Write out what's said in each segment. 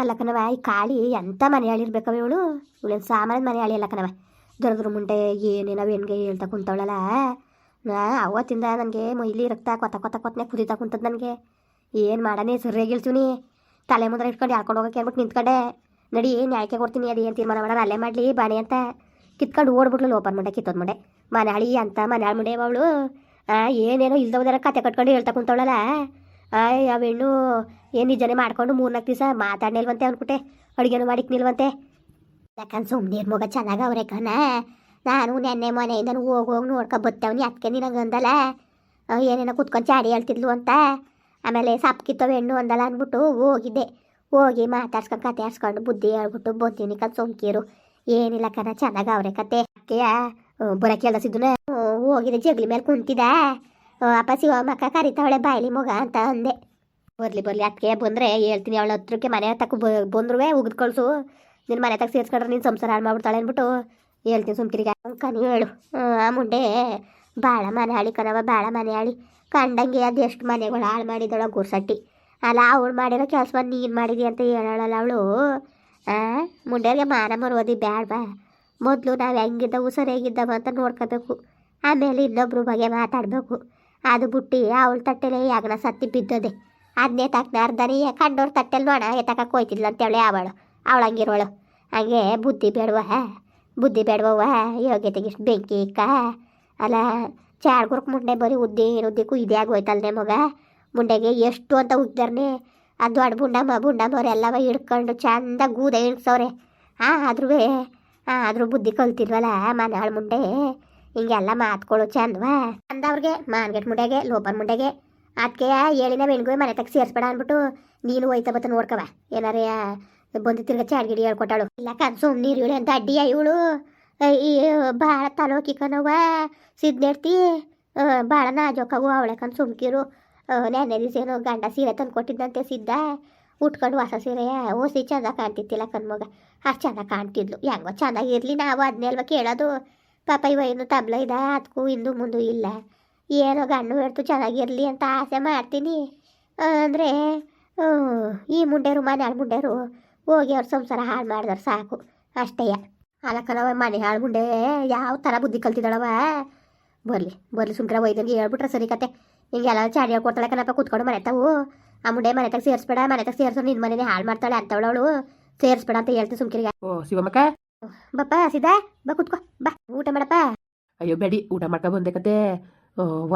ಅಲ್ಲ ಕಣವ ಈ ಕಾಳಿ ಎಂಥ ಮನೆ ಹೇಳಿರ್ಬೇಕವ ಇವಳು? ಇವಳೇನು ಸಾಮಾನ್ಯ ಮನೆ ಹೇಳಿ ಅಲ್ಲ ಕಣವ ದೊಡ್ಡದ್ರ ಮುಂಡೆ ಏನೇನವ ಹೆಂಗೆ ಹೇಳ್ತಾ ಕುಂತವಳಲ್ಲ. ಅವತ್ತಿಂದ ನನಗೆ ಮೈಲಿ ರಕ್ತ ಕೊತ್ತ ಕೊತ್ತ ಕೊತ್ತನೆ ಕುದಿತಾ ಕುಂತದ್ ನನಗೆ. ಏನು ಮಾಡನೆ ಸರಿಯಾಗಿಳ್ತೀವಿ ತಲೆ ಮುದ್ರೆ ಇಟ್ಕೊಂಡು ಹಾಕೊಂಡು ಹೋಗಕ್ಕೆ ಹೇಳ್ಬಿಟ್ಟು ನಿಂತ್ಕೊಂಡೆ. ನಡಿ, ನ್ಯಾಯಕ್ಕೆ ಕೊಡ್ತೀನಿ, ಅದು ಏನು ತೀರ್ಮಾನ ಮಾಡೋಣ ಅಲ್ಲೇ ಮಾಡಲಿ, ಬಾಣಿ ಅಂತ. ಕಿತ್ಕೊಂಡು ಓಡ್ಬಿಟ್ಲು ಓಪನ್ ಮುಂಡೆ, ಕಿತ್ತೋದ್ ಮುಂಡೆ. ಮನೆಯಾಳಿ ಅಂತ ಮನಾಳ್ ಮುಂಡೆ ಅವಳು? ಏನೇನೋ ಇಲ್ದವದಾರ ಕತೆ ಕಟ್ಕೊಂಡು ಹೇಳ್ತಾ ಕುಂತವಳಲ್ಲ. ಆ ಹೆಣ್ಣು ಏನು ನಿಜನೇ ಮಾಡ್ಕೊಂಡು ಮೂರ್ನಾಲ್ಕು ದಿವಸ ಮಾತಾಡ್ನಿಲ್ವಂತೆ ಅನ್ಬಿಟ್ಟೆ ಅಡುಗೆನೂ ಮಾಡಿಕ್ ನಿಲ್ವಂತೆ. ಯಾಕಂದ್ರೆ ಸುಮ್ಮನೆ ಮಗ, ಚೆನ್ನಾಗ ಅವ್ರೆ ಕಣ. ನಾನು ನೆನ್ನೆ ಮನೆಯಿಂದ ಹೋಗಿ ಹೋಗಿ ನೋಡ್ಕೊ ಬತ್ತವನಿ ಅದಕ್ಕೆ ನಿನಗೆ ಅಂದಲ್ಲ ಏನೇನೋ ಕುತ್ಕೊಂಡು ಚಾಡಿ ಹೇಳ್ತಿದ್ಲು ಅಂತ. ಆಮೇಲೆ ಸಪ್ ಕಿತ್ತವ ಹೆಣ್ಣು ಅಂದಲ್ಲ ಅಂದ್ಬಿಟ್ಟು ಹೋಗಿದ್ದೆ. ಹೋಗಿ ಮಾತಾಡ್ಸ್ಕೊಂಡು ಕತೆ ಆಡ್ಸ್ಕೊಂಡು ಬುದ್ಧಿ ಹೇಳ್ಬಿಟ್ಟು ಬಂದೀನಿ ಕಣ್ ಸೋಂಕಿರು ಏನಿಲ್ಲ ಕಣ, ಚೆನ್ನಾಗ ಅವ್ರೆ ಕತೆ. ಅಕ್ಕೆಯ ಬರೋಕೆ ಸಿದ್ದುನ ಹೋಗಿದ್ದೆ ಜಗ್ಲಿ ಮೇಲೆ ಕುಂತಿದ್ದ ಆ, ಅಪ್ಪ ಶಿವ ಮಕ್ಕ ಕರಿತಾವಳೆ ಬಾಯ್ಲಿ ಮಗ ಅಂತ ಅಂದೆ. ಬರ್ಲಿ ಬರ್ಲಿ ಅದಕ್ಕೆ ಬಂದರೆ ಹೇಳ್ತೀನಿ ಅವಳ ಹತ್ರಕ್ಕೆ ಮನೆ ತಕ್ಕ ಬಂದ್ರೂ ಉಗಿದ್ ಕಳಿಸು. ನಿನ್ನ ಮನೆ ತಕ್ಕ ಸೇರ್ಸ್ಕೊಂಡ್ರೆ ನೀನು ಸಂಸಾರ ಹಾಳು ಮಾಡ್ಬಿಡ್ತಾಳೆ ಅಂದ್ಬಿಟ್ಟು ಹೇಳ್ತೀನಿ ಸುಮ್ಕಿರಿಗೆ. ಕನಿ ಹೇಳು. ಆ, ಮುಂಡೆ ಭಾಳ ಮನೆ ಹಾಳಿ ಕಣವ ಭಾಳ ಮನೆ ಹಾಳಿ ಕಂಡಂಗೆ ಅದು ಎಷ್ಟು ಮನೆಗಳು ಹಾಳು ಮಾಡಿದಳ ಗುರ್ಸಟ್ಟಿ. ಅಲ್ಲ ಅವಳು ಮಾಡಿರೋ ಕೆಲಸ ನೀನು ಮಾಡಿದಿ ಅಂತ ಹೇಳಲ್ಲ ಅವಳು. ಮುಂಡೆಗೆ ಮಾನ ಮರೋದಿ ಬ್ಯಾಡ್ವಾ. ಮೊದಲು ನಾವು ಹೆಂಗಿದ್ದವು ಸರಿಯಾಗಿದ್ದವು ಅಂತ ನೋಡ್ಕೋಬೇಕು. ಆಮೇಲೆ ಇನ್ನೊಬ್ರ ಬಗ್ಗೆ ಮಾತಾಡಬೇಕು. ಅದು ಬುಟ್ಟಿ ಅವಳ ತಟ್ಟೆಲೆ ಯಾಗನ ಸತ್ತಿ ಬಿದ್ದದೆ. ಅದನ್ನೇ ತಕ್ಕನ ಅರ್ಧನೇ ಕಂಡೋರ್ ತಟ್ಟೆಲ್ ನೋಡ, ಎತ್ತಕ ಹೋಯ್ತಿದ್ಲ ಅಂತೇಳಿ ಅವಳು ಅವಳು ಹಂಗಿರೋಳು ಹಂಗೆ ಬುದ್ಧಿ ಬೇಡವ ಬುದ್ಧಿ ಬೇಡವ ಯೋಗ್ಯತೆಗೆ ಇಷ್ಟು ಬೆಂಕಿ ಇಕ್ಕ, ಅಲ್ಲ ಚಾಡ್ಗುರ್ಕ್ ಮುಂಡೆ ಬರೀ ಉದ್ದಿ ಉದ್ದಿಕ್ಕೂ ಇದೇ ಆಗೋಯ್ತಲ್ನೇ ಮಗ. ಮುಂಡೆಗೆ ಎಷ್ಟು ಅಂತ ಉದ್ದರ್ನೇ ಆ ದೊಡ್ಡ ಬುಂಡಮ್ಮ ಬುಂಡಮ್ಮವ್ರೆಲ್ಲವ ಹಿಡ್ಕೊಂಡು ಚಂದ ಗೂದ ಇಣ್ಸವ್ರೆ ಆ ಆದ್ರೂ ಆದರೂ ಬುದ್ಧಿ ಕಲ್ತಿಲ್ವಲ್ಲ ಮನಾಳ್ ಮುಂಡೆ ಹಿಂಗೆಲ್ಲ ಮಾತ್ಕೊಳ್ಳೋ ಚಂದವಾ? ಅಂದವ್ರಿಗೆ, ಮಾನ್ಗೆಟ್ ಮುಂಡೆಗೆ, ಲೋಪನ್ ಮುಂಡೆಗೆ. ಅದಕ್ಕೆ ಹೇಳಿನ ಬೆಣ್ಗುವೆ ಮನೆ ತಕ್ಕ ಸೇರಿಸ್ಬೇಡ ಅಂದ್ಬಿಟ್ಟು ನೀನು ಹೋಯ್ತಾ ಬತ್ತ ನೋಡ್ಕವ. ಏನಾರೇ ಬಂದು ತಿರ್ಗ ಚಾಡ್ಗಿಡಿ ಹೇಳ್ಕೊಟ್ಟಾಳು. ಇಲ್ಲ ಕನ್ಸು ನೀರು ಇವಳು ಅಂತ ಅಡ್ಡಿಯ ಇವಳು? ಈ ಭಾಳ ತಲೋಕಿಕನವ ಸಿದ್ನೆಡ್ತಿ ಭಾಳ ನಾಜೋಕಾಗು ಅವಳೆ ಕನ್ ಸುಮ್ಕಿರು. ನೆನ್ನೆ ಏನೋ ಗಂಡ ಸೀರೆ ತಂದು ಕೊಟ್ಟಿದ್ದಂತೆ ಸಿದ್ಧ. ಉಟ್ಕೊಂಡು ಹೊಸ ಸೀರೆ ಓಸಿ ಚಂದ ಕಾಣ್ತಿತ್ತಿಲ್ಲ ಕಣ್ಮಗ ಅಷ್ಟು ಚಂದ ಕಾಣ್ತಿದ್ಲು. ಹೆಂಗೋ ಚೆನ್ನಾಗಿರ್ಲಿ ನಾವು ಅದನ್ನೇ ಅಲ್ವಾ ಕೇಳೋದು. ಪಾಪ ಇವ ಏನು ತಬ್ಲ ಇದ ಅದಕ್ಕೂ ಇಂದು ಮುಂದು ಇಲ್ಲ. ಏನೋ ಗಂಡು ಹೇಳ್ತು ಚೆನ್ನಾಗಿರಲಿ ಅಂತ ಆಸೆ ಮಾಡ್ತೀನಿ. ಅಂದರೆ ಈ ಮುಂಡೆರು ಮನೆ ಮುಂಡೆರು ಹೋಗಿ ಅವ್ರ ಸಂಸಾರ ಹಾಳು ಮಾಡಿದ್ರೆ ಸಾಕು. ಅಷ್ಟೇಯ ಅಲಕ್ಕನವ ಮನೆ ಹಾಳು ಮುಂಡೆ ಯಾವ ಥರ ಬುದ್ಧಿ ಕಲ್ತಿದ್ದಾಳವ? ಬರಲಿ ಬರಲಿ ಸುಮ್ಕರ ವೈದ್ಯರಿಗೆ ಹೇಳ್ಬಿಟ್ರೆ ಸರಿ ಕತೆ. ಹಿಂಗೆ ಎಲ್ಲ ಚಾಡಿ ಹೇಳ್ಕೊಡ್ತಾಳೆ ಕಣಪ್ಪ, ಕೂತ್ಕೊಂಡು ಮನೆ ತಾವು ಆ ಮುಂಡೆ ಮನೆ ತಗ ಸೇರಿಸ್ಬೇಡ, ಮನೆ ತಗ ಸೇರಿಸೋ ನಿನ್ನ ಮನೇನೆ ಹಾಳು ಮಾಡ್ತಾಳೆ ಅಂತವಳವಳು. ಸೇರಿಸ್ಬೇಡ ಅಂತ ಹೇಳ್ತೀನಿ ಸುಮ್ಕಿರಿಗೆ. ಓ, ಶಿವಮಕ್ಕ. ಬಪ್ಪ ಸೀದಾ ಬಾ ಕುತ್ಕೋ ಬಾ. ಊಟ ಮಾಡಪ್ಪ? ಅಯ್ಯೋ ಬೇಡಿ ಊಟ ಮಾಡ್ಕೊ ಬಂದೆ ಕತೆ.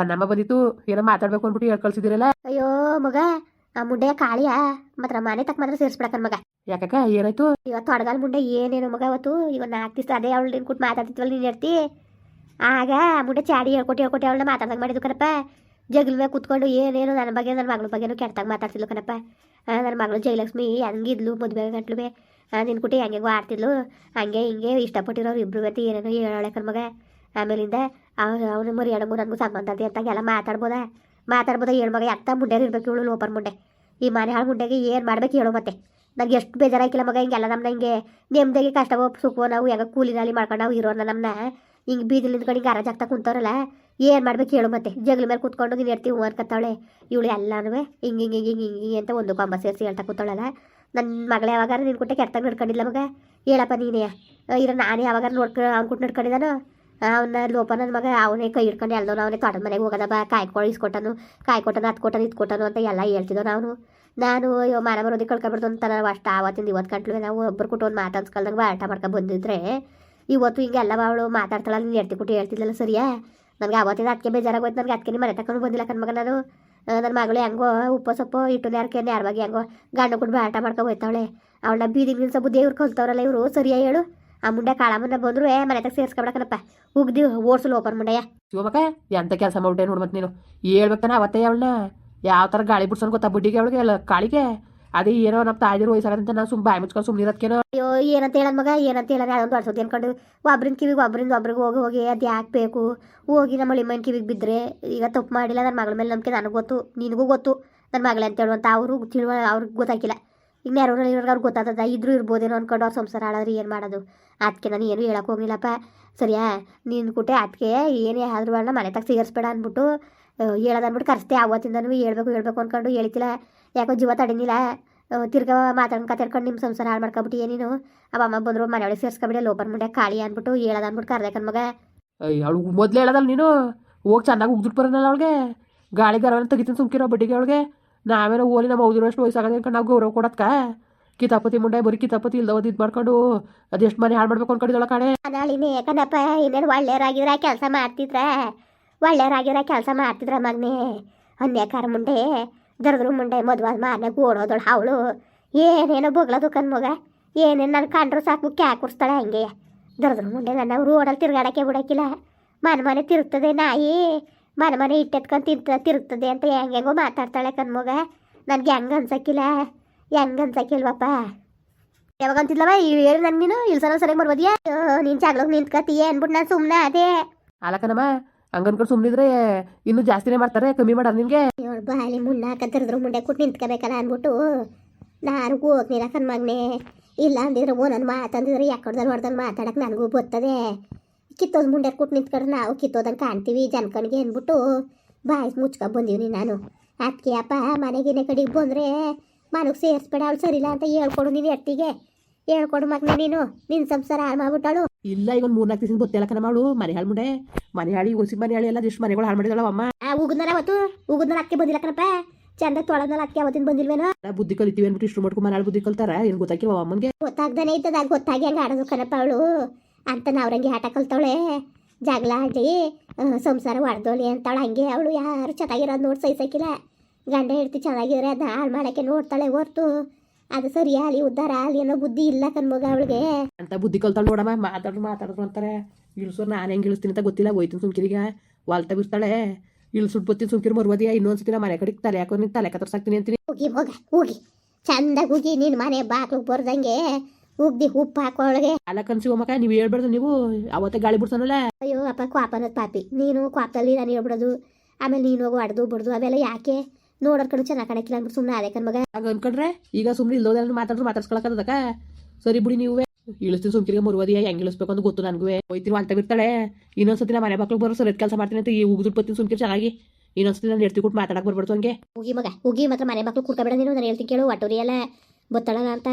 ಒನ್ನಮ್ಮ ಬಂದಿತ್ತು ಏನೋ ಮಾತಾಡ್ಬೇಕು ಅಂದ್ಬಿಟ್ಟು ಹೇಳ್ ಕಳ್ಸಿದಿರಲ್ಲ ಅಯ್ಯೋ ಮಗ ಆ ಮುಂಡೆ ಕಾಳಿಯ? ಮಾತ್ರ ಮನೆ ತಕ್ಕ ಮಾತ್ರ ಸೇರಿಸ್ಬಿಡಕನ್ ಮಗ. ಯಾಕಕ್ಕ ಏನಾಯ್ತು? ಇವತ್ತು ತೊಡಗಾಲ ಮುಂಡೆ ಏನೇನು ಮಗ ಅವತ್ತು. ಇವ ನಾಲ್ಕು ದಿವಸ ಅದೇ ಅವಳು ನಿನ್ ಕೂಟ್ ಮಾತಾಡ್ತಿದ್ವಲ್ಲ ನೀನು ಹೇಳ್ತಿ. ಆಗ ಆ ಮುಂಡೆ ಚಾಡಿ ಹೇಳ್ಕೊಟ್ಟು ಹೇಳ್ಕೊಟ್ಟು ಅವಳನ್ನ ಮಾತಾಡ್ದಂಗೆ ಮಾಡಿದ್ದು ಕಣಪ್ಪ. ಜಗಲ್ ಮೇಲೆ ಕುತ್ಕೊಂಡು ಏನೇನು ನನ್ನ ಬಗ್ಗೆ ನನ್ನ ಮಗಳ ಬಗ್ಗೆನೂ ಕೆಟ್ಟಾಗ ಮಾತಾಡ್ತಿದ್ಲು ಕನಪ್ಪ ನನ್ನ ಮಗಳು ಜಯಲಕ್ಷ್ಮಿ ಹಂಗಿದ್ಲು ಮದುವೆ ಗಂಟ್ಲು ನಿನ್ನ ಕುಟಿ ಹಂಗೆ ಆಡ್ತಿದ್ಲು. ಹಂಗೆ ಹಿಂಗೆ ಇಷ್ಟಪಟ್ಟಿರೋರು ಇಬ್ಬರು ಗತಿ ಏನೇನು ಹೇಳೋಳೆ ಕಣ್ಮಗ ಆಮೇಲಿಂದ ಅವನು ಮರಿ ಎಡಮು ನನಗೂ ಸಂಬಂಧ ಅದೇ ಅಂತಾಗೆಲ್ಲ ಮಾತಾಡ್ಬೋದ? ಮಾತಾಡ್ಬೋದ ಏಳು ಮಗ ಎತ್ತ ಮುಂಡೆ ಇರ್ಬೇಕು ಇವಳು ಲೋಪರ್ ಮುಂಡೆ. ಈ ಮನೆ ಹಾಳು ಮುಂಡೆಗೆ ಏನು ಮಾಡ್ಬೇಕು ಹೇಳು ಮತ್ತೆ. ನಂಗೆ ಎಷ್ಟು ಬೇಜಾರಾಗಿಲ್ಲ ಮಗ, ಹಿಂಗೆಲ್ಲ ನಮ್ಮನ್ನ ಹಿಂಗೆ ನೆಮ್ಮದಿಗೆ ಕಷ್ಟವೋ ಸುಖವೋ ನಾವು ಹೆಂಗ ಕೂಲಿನಲ್ಲಿ ಮಾಡ್ಕೊಂಡು ನಾವು ಇರೋಣ ನಮ್ಮನ್ನ ಹಿಂಗೆ ಬೀದಿಲಿ ಕಡೆ ಹಿಂಗೆ ಅರಾಜಾಗ್ತಾ ಕುಂತವ್ರಲ್ಲ, ಏನು ಮಾಡ್ಬೇಕು ಹೇಳು ಮತ್ತೆ. ಜಗಳ ಮೇಲೆ ಕೂತ್ಕೊಂಡು ನೀನು ಇರ್ತೀವಿ ಹೂವು ಅನ್ಕತ್ತಾವಳೆ ಇವಳು ಎಲ್ಲನೂ ಹಿಂಗೆ ಹಿಂಗೆ ಹಿಂಗೆ ಹಿಂಗೆ ಅಂತ ಒಂದು ಕೊಂಬ ಸೇರಿಸಿ ಹೇಳ್ತಾ ಕೂತಾಳಲ್ಲ ನನ್ನ ಮಗಳು ಯಾವಾಗಾರ ನಿನ್ನ ಕುಟ್ಟೆ ಕೆಟ್ಟಾಗ ನಡ್ಕೊಂಡಿಲ್ಲ ಮಗ? ಹೇಳಪ್ಪ ನೀನೇ. ಇರೋ ನಾನೇ ಯಾವಾಗಾರ ನೋಡ್ಕೊ ಅವ್ನ ಕುಟ್ಟು ನಡ್ಕೊಂಡಿದ್ದಾನೋ? ಅವನ ಲೋಪ ನನ್ನ ಮಗ, ಅವನೇ ಕೈ ಹಿಡ್ಕೊಂಡು ಎಲ್ದವನು ಅವನೇ ತೋಟದ ಮನೆಗೆ ಹೋಗೋದ ಬಾ ಕಾಯ್ಕೊಂಡು ಇಸ್ಕೊಟ್ಟನು ಕಾಯ್ಕೊಟ್ಟನು ಹತ್ತು ಕೊಟ್ಟನು, ಇದು ಕೊಟ್ಟನು ಅಂತ ಎಲ್ಲ ಹೇಳ್ತಿದ್ದೋ ನಾವು ನಾನು, ಅಯ್ಯೋ ಮನ ಬರೋದಿ ಕಳ್ಕೊಬಿಡ್ದು ಅಂತ ನಾವು ಅಷ್ಟು ಆವತ್ತಿಂದ ಇವತ್ತು ಗಂಟ್ಲು ನಾವು ಒಬ್ಬರು ಕೊಟ್ಟು ಒಂದು ಮಾತಾಡ್ಸ್ಕೊಳ್ದಂಗೆ ಆಟ ಮಾಡ್ಕೊಂಡು ಬಂದಿದ್ರೆ. ಇವತ್ತು ಹಿಂಗೆಲ್ಲ ಅವಳು ಮಾತಾಡ್ತಾಳಲ್ಲ, ನೀನು ಹೇಳ್ತಿ ಕೊಟ್ಟು ಹೇಳ್ತಿದ್ದಲ್ಲ ಸರಿಯಾ? ನನಗೆ ಆವತ್ತಿಂದ ಅದಕ್ಕೆ ಬೇಜಾರಾಗೋಯ್ತು, ನನಗೆ ಅದಕ್ಕೆ ನೀನು ಮನೆ ತಕೊಂಡು ಬಂದಿಲ್ಲ ಕಣ್ಮಗ ನಾನು. ನನ್ನ ಮಗಳು ಹೆಂಗೋ ಉಪ್ಪು ಸೊಪ್ಪು ಇಟ್ಟು ನೇರಕ್ಕೆ ನೇರವಾಗಿ ಹೆಂಗೋ ಗಂಡು ಕೂಡ ಬಾಟ ಮಾಡ್ಕೊ ಹೋಯ್ತಾವಳೆ. ಅವಳನ್ನ ಬೀದಿ ನಿಲ್ಸ ಬುದ್ಧಿ ಇವ್ರು ಕಲ್ತವ್ರಲ್ಲ ಇವರು, ಸರಿಯಾ ಹೇಳು? ಆ ಮುಂಡೆ ಕಾಳಮ್ಮನ ಬಂದ್ರು, ಏ, ಮನೆ ತಗ ಸೇರ್ಸ್ಕೊಬಿಡಕನಪ್ಪ. ಉಗ್ದಿ ಓಡ್ಸಲು ಓಪನ್ ಮುಂಡೆಯ. ಶಿವಮಕ್ಕ ಎಂತ ಕೆಲಸ ಮಾಡ್ಬಿಟ್ಟೆ ನೋಡು ಮತ್ತೆ ನೀನು. ಹೇಳ್ಬೇಕನ ಅವತ್ತೇ ಅವಳನ್ನ ಯಾವ ಥರ ಗಾಳಿ ಬಿಡ್ಸೋನ್ ಗೊತ್ತಾ ಬುಡ್ಡಿಗೆ ಅವಳಿಗೆ ಕಾಳಿಗೆ? ಅದೇ ಏನೋ ನಮ್ಮ ತಾಯಿದ್ರು ವಯಸ್ಸಾಗದಂತ ನಾವು ಸುಮ್ಮ ಬಾಯಿ ಮುಚ್ಕೊಂಡು ಸುಮ್ಮನೆ ಇರೋದಕ್ಕೇನೋ ಅಯ್ಯೋ, ಏನಂತ ಹೇಳೋದು ಮಗ? ಏನಂತ ಹೇಳೋದು? ಅದೊಂದು ವರ್ಷದ ಅನ್ಕೊಂಡು ಒಬ್ರಿಂದ ಕಿವಿಗೆ ಒಬ್ರಿಂದ ಒಬ್ರಿಗೆ ಹೋಗಿ ಹೋಗಿ ಅದು ಯಾಕೆ ಬೇಕು? ಹೋಗಿ ನಮ್ಮ ಮೈನ್ ಕಿವಿಗೆ ಬಿದ್ದರೆ ಈಗ ತಪ್ಪು ಮಾಡಿಲ್ಲ ನನ್ನ ಮಗಳ ಮೇಲೆ ನಂಬಿಕೆ ನನಗೆ ಗೊತ್ತು, ನಿನಗೂ ಗೊತ್ತು ನನ್ನ ಮಗಳ ಅಂತ ಹೇಳುವಂತ ಅವರು ತಿಳುವ, ಅವ್ರಿಗೆ ಗೊತ್ತಾಗಿಲ್ಲ ಈಗ ನೆರವರಲ್ಲಿ ಇರೋರ್ಗೆ ಅವ್ರಿಗೆ ಗೊತ್ತಾಗ್ತದ ಇದ್ರೂ ಇರ್ಬೋದೇನೋ ಅನ್ಕೊಂಡು ಅವ್ರು ಸಂಸಾರ ಹಾಳಾದ್ರೆ ಏನು ಮಾಡೋದು? ಅದಕ್ಕೆ ನಾನು ಏನು ಹೇಳಕ್ಕೆ ಹೋಗಿಲ್ಲಪ್ಪ ಸರಿಯಾ? ನೀನು ಕುಟ್ಟೆ ಅದಕ್ಕೆ ಏನೇ ಆದ್ರೂ ಮನೆ ತಗ ಸೇರಿಸ್ಬೇಡ ಅಂದ್ಬಿಟ್ಟು ಹೇಳೋದು ಅಂದ್ಬಿಟ್ಟು ಕರೆಸ್ತೆ ಅವತ್ತಿಂದನೂ ಹೇಳ್ಬೇಕು ಹೇಳ್ಬೇಕು ಅನ್ಕೊಂಡು ಹೇಳ್ತಿಲ್ಲ ಯಾಕೋ ಜೀವ ತಡಿನಿಲ್ಲ ತಿರ್ಗ ಮಾತಾಡ್ಕೊಂಡು ಕತೆರ್ಕೊಂಡು ನಿಮ್ಮ ಸಂಸಾರ ಹಾಳು ಮಾಡ್ಕೊಬಿಟ್ಟು ನೀನು ಅವ ಅಮ್ಮ ಬಂದರು ಮನೆಯೊಳಗೆ ಸೇರ್ಸ್ಕೊಬಿಡಿ ಲೋಪರ್ ಮುಂಡೆ ಖಾಲಿ ಅಂದ್ಬಿಟ್ಟು ಹೇಳದ ಅಂದ್ಬಿಟ್ಟು ಕರ್ದೆ ಕಣ್ ಮಗ. ಅವಳು ಮೊದಲೇ ಹೇಳದಲ್ಲ ನೀನು? ಹೋಗಿ ಚೆನ್ನಾಗಿ ಉಗ್ದುಟ್ಟು ಬರೋನಲ್ಲ ಅವಳಿಗೆ? ಗಾಳಿ ಗರವನ್ನ ತೆಗಿತೀನಿ ಸುಮ್ಕಿರೋ ಬಡ್ಡಿಗೆ ಅವಳಿಗೆ. ನಾವೇನೋ ಓಲಿ ನಮ್ಮ ಓದಿರೋಷ್ಟು ವಯಸ್ಸಾಗದೆ ಅನ್ಕೊಂಡು ನಾವು ಗೌರವ ಕೊಡತ್ಕ ಕಿತಾಪತಿ ಮುಂಡೆ ಬರೀ ಕಿತಾಪತಿ ಇಲ್ದವದು ಇದು ಮಾಡ್ಕೊಂಡು ಅದೆಷ್ಟು ಮನೆ ಹಾಳು ಮಾಡ್ಬೇಕು ಅನ್ಕೊಂಡಿದ್ದಳ ಕಡೆ ನಾಳಿನೇ ಕಣಪ್ಪ ಇನ್ನೇನು ಒಳ್ಳೆಯರಾಗಿದ್ರೆ ಕೆಲಸ ಮಾಡ್ತಿದ್ರ? ಒಳ್ಳೆಯರಾಗಿದ್ರೆ ಕೆಲಸ ಮಾಡ್ತಿದ್ರ ಮಗನೇ? ಅನ್ಯಾಕಾರ ಮುಂಡೆ. ದರದ್ರ ಮುಂಡೆ ಮದುವೆ ಮಾರನೆ ಓಡೋದಳು ಅವಳು ಏನೇನೋ ಬೊಗ್ಲದು ಮಗ. ಏನೇನು ನನ್ನ ಕಂಡ್ರು ಸಾಕು ಕ್ಯಾ ಕುರ್ಸ್ತಾಳೆ ಹಂಗೆ. ದರದ್ರ ಮುಂಡೆ ನನ್ನ ರೋಡಲ್ಲಿ ತಿರ್ಗಾಡಕ್ಕೆ ಬಿಡೋಕ್ಕಿಲ್ಲ. ಮನೆ ಮನೆ ತಿರುಗ್ತದೆ ನಾಯಿ. ಮನೆ ಮನೆ ಇಟ್ಟೆತ್ಕೊಂಡು ತಿಂತ ತಿರುಗ್ತದೆ ಅಂತ ಹೆಂಗೆಂಗೋ ಮಾತಾಡ್ತಾಳೆ ಕನ್ ಮಗ. ನನಗೆ ಹೆಂಗೆ ಅನ್ಸಕ್ಕಿಲ್ಲ. ಹೆಂಗೆ ಅನ್ಸಕ್ಕಿಲ್ವಪ್ಪ. ಅಂತಿದ್ಲವ ಹೇಳಿ ನನ್ಗೆ ನೀನು ಇಲ್ಸನ ಸರಿಯಾಗಿ ಬರ್ಬೋದಿಯಾ ನೀನು ಜಾಗ್ಲೋಗಿ ನಿಂತ್ಕತೀಯ ಅಂದ್ಬಿಟ್ಟು ನಾನು ಸುಮ್ಮನೆ ಅದೇ. ಅಲ್ಲಕನಮ್ಮ ಹಂಗನ್ಕೊಂಡು ಸುಮ್ಮನಿದ್ರೆ ಇನ್ನೂ ಜಾಸ್ತಿನೇ ಮಾಡ್ತಾರೆ, ಕಮ್ಮಿ ಮಾಡ ನಿನಗೆ? ಬಾಲಿ ಮುನ್ನಾಕ ಕತ್ತರಿದ್ರು ಮುಂಡೆ ಕೊಟ್ಟು ನಿಂತ್ಕೋಬೇಕಲ್ಲ ಅಂದ್ಬಿಟ್ಟು ನಾನು ಹೋಗ್ನಿಲ್ಲ ಕನ್ ಮಗನೆ. ಇಲ್ಲ ಅಂದಿದ್ರೆ, ಓ ನನ್ನ ಮಾತಂದಿದ್ರೆ ಯಾಕಡ್ದಲ್ಲಿ ಹೊಡೆದಲ್ಲಿ ಮಾತಾಡಕ್ಕೆ ನನಗೂ ಬರ್ತದೆ ಕಿತ್ತೋದು ಮುಂಡೆ ಕೊಟ್ಟು ನಿಂತ್ಕೊಂಡ್ರೆ ನಾವು ಕಿತ್ತೋದಂಗೆ ಕಾಣ್ತೀವಿ ಜನಕನಿಗೆ ಅಂದ್ಬಿಟ್ಟು ಬಾಯಿ ಮುಚ್ಕೊಂಡು ಬಂದೀವಿ ನಾನು. ಅದಕ್ಕೆ ಅಪ್ಪ ಮನೆಗಿನ ಕಡೆಗೆ ಬಂದರೆ ಮನೆಗೆ ಸೇರಿಸ್ಬೇಡ, ಅವಳು ಸರಿಲ್ಲ ಅಂತ ಹೇಳ್ಕೊಡು ನೀನು ಎಟ್ಟಿಗೆ ಹೇಳ್ಕೊಡು ಮಗ್ನೆ ನೀನು. ನಿನ್ ಸಂಸಾರ ಹಾಳು ಮಾಡ್ಬಿಟ್ಟಾಳು. ಇಲ್ಲ ಈಗ ಒಂದ್ ಮೂರ್ನಾಲ್ಕು ದಿವಸ ಗೊತ್ತಿಲ್ಲ ಕಣ ಮಾಡು. ಮನೆ ಹಾಳು ಮುಂಡೆ ಮನೆ ಹಾಳಿ ಹೊಸಿ ಮನೆ ಹಾಳಿ ಎಲ್ಲ ಇಷ್ಟು ಮನೆಗಳು ಹಾಳು ಮಾಡಿದಳ ಅಮ್ಮ. ಆ ಉಗುದ್ನಲ್ಲ ಅವತ್ತು? ಉಗುದ್ನಲ್ಲ ಅಕ್ಕೆ ಬಂದಿಲ್ಲ ಕಣಪ್ಪ. ಚಂದ ತೊಳದಲ್ಲ ಅದಕ್ಕೆ ಅವತ್ತಿನ ಬಂದಿಲ್ವೇನೋ? ಬುದ್ಧಿ ಕಲಿತೀವಿ ಅಂದ್ಬಿಟ್ಟು ಇಷ್ಟು ಮಾಡ್ಕೊಂಡು ಮನೆ ಹಾಳು ಬುದ್ಧಿ ಕಲ್ತಾರ? ಏನು ಗೊತ್ತಾಗಿಲ್ವ ಅಮ್ಮನಿಗೆ. ಗೊತ್ತಾಗ್ದಾನೆ ಇದ್ದದ ಗೊತ್ತಾಗಿ ಹಂಗ ಆಡೋದು ಕಣಪ್ಪ ಅವಳು. ಅಂತ ನಾವ್ರಂಗೆ ಆಟ ಕಲ್ತವಳೆ. ಜಗಳ ಆಡಿ ಸಂಸಾರ ಹೊಡೆದೋಳಿ ಅಂತಾಳ ಹಂಗೆ. ಅವಳು ಯಾರು ಚೆನ್ನಾಗಿರೋದು ನೋಡಿ ಸಹಿಸಕ್ಕಿಲ್ಲ. ಗಂಡ ಹೆಂಡ್ತಿ ಚೆನ್ನಾಗಿದ್ರೆ ಅದನ್ನ ಹಾಳು ಮಾಡಕ್ಕೆ ನೋಡ್ತಾಳೆ ಹೊರ್ತು. ಅದು ಸರಿ ಆಲಿ ಉದ್ದಾರ ಆಲಿ ಅನ್ನೋ ಬುದ್ಧಿ ಇಲ್ಲ ಕಣ್ಮಗ ಅವಳಿಗೆ. ಅಂತ ಬುದ್ಧಿ ಕಲ್ತಾಳ ನೋಡಮ್ಮ ಮಾತಾಡ್ರು ಮಾತಾಡಿದ್ರು ಅಂತಾರೆ. ಇಲ್ಸು ನಾನು ಹೆಂಗೆ ಇಳಿಸ್ತೀನಿ ಅಂತ ಗೊತ್ತಿಲ್ಲ ಹೋಯ್ತೀನಿ ಸುಮ್ಕಿರಿಗೆ ವಾಲ್ತ ಬಿರ್ತಾಳೆ ಇಳಿಸ್ಬಿಟ್ಟು ಬತ್ತೀನಿ ಸುಮ್ಕಿರಿ ಮರುವದಿಯ ಇನ್ನೊಂದ್ಸತಿ ನಾ ಮನೆ ಕಡೆಗೆ ತಲೆ ಹಾಕೋ ನೀನು ತಲೆ ಕತ್ತರ್ಸಾಕ್ತೀನಿ ಅಂತೀನಿ. ಹೋಗಿ ಹೋಗ ಹೋಗಿ. ಚಂದಾಗಿ ಹೋಗಿ ನಿನ್ನ ಮನೆ ಬಾಕ್ಲಿಗೆ ಬರ್ದಂಗೆ ಉಗ್ದಿ ಉಪ್ಪು ಅವಳಿಗೆ. ಅಲ್ಲ ಕನ್ಸಿ ಮಕ್ಕ ನೀವು ಹೇಳ್ಬಾರ್ದು ನೀವು. ಅವತ್ತೇ ಗಾಳಿ ಬಿಡ್ತಾನಲ್ಲ ಅಯ್ಯೋ ಅಪ್ಪ ಕ್ವಾಪ ಅನ್ನೋದು ಪಾಪಿ. ನೀನು ಕ್ವಾಪದಲ್ಲಿ ನಾನು ಹೇಳ್ಬಿಡೋದು. ಆಮೇಲೆ ನೀನು ಹೋಗಿ ಹೊಡೆದು ಬಿಡ್ದು ಅವೆಲ್ಲ ಯಾಕೆ? ನೋಡೋರ್ ಕಡೆ ಚೆನ್ನಾಗಿ ಕಾಣಕ್ಕಿಲ್ಲ ಅಂದ್ಬಿಟ್ಟು ಸುಮ್ಮನೆ ಅದೇ ಕಣ್ಮಗ ಹಂಗ ಅನ್ಕೊಂಡ್ರೆ ಈಗ ಸುಮ್ಮನೆ ಇಲ್ದೋದೆಲ್ಲ ಮಾತಾಡ್ರು ಮಾತಾಡ್ಸ್ಕೊಳಕ್ಕದಕ್ಕ ಸರಿ ಬಿಡಿ ನೀವೇ. ಇಳಿಸ್ತೀನಿ ಸುಮ್ಕಿರಿಗೆ ಮರುವದಿಯ ಹೆಂಗೆ ಇಳಿಸ್ಬೇಕು ಅಂತ ಗೊತ್ತು ನನಗೂ ಹೋಯ್ತಿರು ಅಂತ ಬಿರ್ತಾಳೆ ಇನ್ನೊಂದ್ಸತಿ ಮನೆ ಮಕ್ಳು ಬರೋ ಸರಿ ಕೆಲಸ ಮಾಡ್ತೀನಿ ಅಂತ ಈ ಉಗಿದ್ರು ಬತ್ತೀನಿ ಸುಮ್ಕಿರಿ ಚೆನ್ನಾಗಿ. ಇನ್ನೊಂದ್ಸತಿ ನಾನು ಎಡ್ತಿ ಕೊಟ್ಟು ಮಾತಾಡಕ್ಕೆ ಬರ್ಬಾರ್ದು ಹಂಗೆ. ಹೋಗಿ ಮಗ ಹೋಗಿ ಮಾತ್ರ ಮನೆ ಮಕ್ಳು ಕುಡ್ಕೊಬೇಡ ನೀನು. ನಾನು ಹೇಳ್ತೀನಿ ಕೇಳು ಒಟ್ಟೋರಿ ಎಲ್ಲ ಬತ್ತಳಗ ಅಂತ.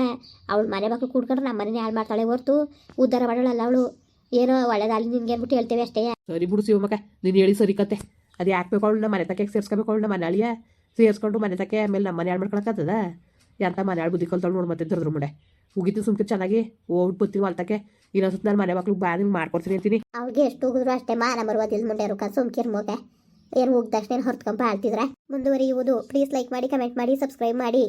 ಅವಳು ಮನೆ ಮಕ್ಳು ಕುಡ್ಕೊಂಡ್ರೆ ನಮ್ಮ ಮನೆ ಹಾಳು ಮಾಡ್ತಾಳೆ ಹೊರ್ತು. ಉದ್ಧಾರ ಮಾಡೋಳಲ್ಲ ಅವಳು. ಏನೋ ಒಳ್ಳೇದಾಗಲಿ ನಿನ್ಗೆ ಅಂದ್ಬಿಟ್ಟು ಹೇಳ್ತೇವೆ ಅಷ್ಟೇ. ಸರಿ ಬಿಡು ಮಗ ನೀನು ಹೇಳಿ ಸರಿ ಕತೆ. ಅದು ಯಾಕೆ ಬೇಕು ಅವಳನ್ನ? ಮನೆ ತಕ್ಕ ಸೇರ್ಸ್ಕೊಬೇಕು ಅವಳನ್ನ ಮನೆ ಅಳಿಯ. ಸೇರಿಸ್ಕೊಂಡು ಮನೆ ತಕ್ಕೆ ಆಮೇಲೆ ನಮ್ಮ ಮನೆ ಹಾಳು ಮಾಡ್ಕೊಳಕ್ಕತ್ತದ ಎಂತ ಮನೆ ಆಡ್ಬಿ ಬುದ್ಧಿ ಕಲ್ತಾಳು ನೋಡಿ ಮತ್ತೆ ದರ್ದ್ರ ಮುಂಡೆ. ಉಗಿತೀನಿ ಸುಮ್ಕೆ ಚೆನ್ನಾಗಿ ಹೋಗ್ಬಿಟ್ಟು ಬರ್ತೀನಿ ಹೊಲ್ತಕ್ಕೆ ಇನ್ನೊಂದ್ಸತಿ ನಾನು ಮನೆ ಮಕ್ಳಿಗೆ ಬಾ ನಿಮ್ಗೆ ಮಾಡ್ಕೊಡ್ತೀನಿ ಅಂತೀನಿ. ಅವ್ರಿಗೆ ಎಷ್ಟು ಹೋಗಿದ್ರು ಅಷ್ಟೇ ಮಾನ ಮರುವದಿಲ್ ಮುಂಡೆ ರುಕ ಸುಮ್ಕಿರ್ ಮಗ ಏನು ಹೋಗಿದ ತಕ್ಷಣ ಹೊರತ್ಕೊಂಬ ಆಡ್ತಿದ್ರೆ ಮುಂದುವರಿಯುವುದು. ಪ್ಲೀಸ್ ಲೈಕ್ ಮಾಡಿ ಕಮೆಂಟ್ ಮಾಡಿ ಸಬ್ಸ್ಕ್ರೈಬ್ ಮಾಡಿ.